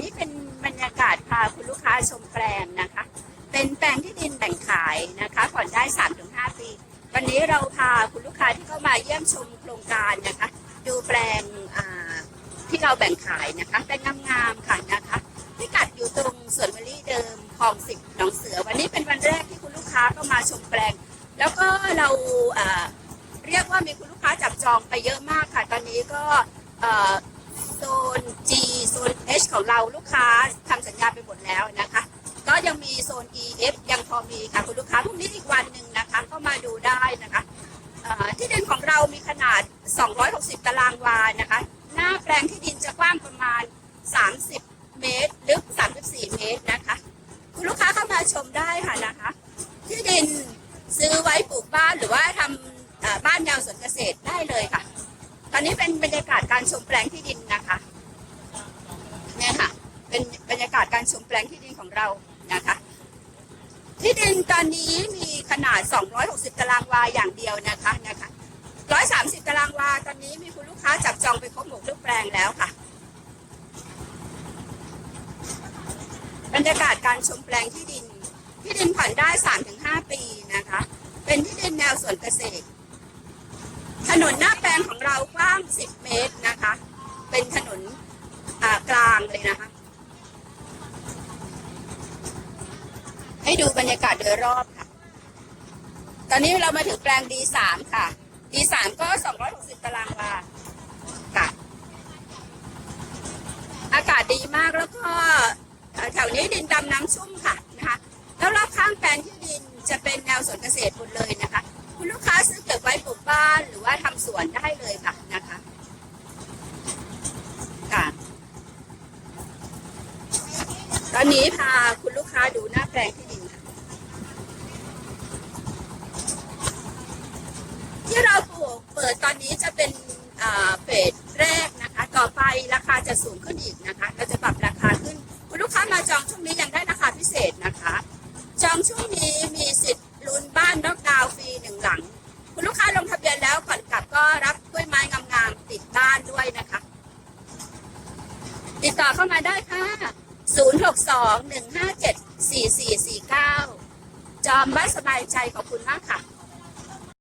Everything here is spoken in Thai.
นี้เป็นบรรยากาศพาคุณลูกค้าชมแปลงนะคะ เป็นแปลงที่ดินแบ่งขายนะคะผ่อนได้ 3-5 ปี วันนี้เราพาคุณลูกค้าที่เข้ามาเยี่ยมชมโครงการนะคะ ดูแปลงที่เราแบ่งขายนะคะแปลงงามๆค่ะนะคะพิกัดอยู่ตรงสวนมะลิเดิมคลองสิบหนองเสือ วันนี้เป็นวันแรกที่คุณลูกค้าเข้ามาชมแปลง แล้วก็เราเรียกว่ามีคุณลูกค้าจับจองไปเยอะมากค่ะ ตอนนี้ก็โซน G ของเราลูกค้าทำสัญญาไปหมดแล้วนะคะ ก็ยังมีโซน E F ยังพอมีค่ะคุณลูกค้าพรุ่งนี้อีกวันหนึ่งนะคะก็มาดูได้นะคะที่ดินของเรามีขนาด 260 ตารางวานะคะ หน้าแปลงที่ดินจะกว้างประมาณ 30 เมตร ลึก 34 เมตรนะคะ คุณลูกค้าเข้ามาชมได้ค่ะนะคะ ที่ดินซื้อไว้ปลูกบ้านหรือว่าทำบ้านแนวสวนเกษตรได้เลยค่ะ ตอนนี้เป็นบรรยากาศการชมแปลงที่ดินนะคะ เป็นบรรยากาศการชมแปลงที่ดินของเรานะคะ ที่ดินตอนนี้มีขนาด 260 ตารางวาอย่างเดียวนะคะนะคะ130 ตารางวาตอนนี้มีคุณลูกค้าจับจองไปครบหมดทุกแปลงแล้วค่ะ บรรยากาศการชมแปลงที่ดิน ที่ดินผ่อนได้ 3-5 ปีนะคะ เป็นที่ดินแนวสวนเกษตร ถนนหน้าแปลงของเรากว้าง 10 เมตรนะคะ เป็นถนนกลางเลยนะคะ ให้ดูบรรยากาศโดยรอบค่ะ ตอนนี้เรามาถึงแปลง D3 ค่ะ D3 ก็ 260 ตารางวาค่ะ อากาศดีมากแล้วก็แถวนี้ดินดำน้ำชุ่มค่ะนะคะ แล้วรอบข้างแปลงที่ดินจะเป็นแนวสวนเกษตรหมดเลยนะคะ คุณลูกค้าซื้อเก็บไว้ปลูกบ้านหรือว่าทำสวนได้เลยค่ะนะคะค่ะตอนนี้พาคุณลูกค้าดูหน้าแปลงที่ดินค่ะที่เราปลูก เปิดตอนนี้จะเป็นเฟสแรกนะคะ ต่อไปราคาจะสูงขึ้นอีกนะคะเราจะปรับราคาขึ้นคุณลูกค้ามาจองช่วงนี้ยังได้ราคาพิเศษนะคะ จองช่วงนี้มีสิทธิ์ลุ้นบ้านนอกดาวฟรีหนึ่งหลัง คุณลูกค้าลงทะเบียนแล้วก่อนกลับก็รับกล้วยไม้งามๆติดบ้านด้วยนะคะ ติดต่อเข้ามาได้ค่ะ 062 157 4449 จอมบ้านสบายใจขอบคุณมากค่ะ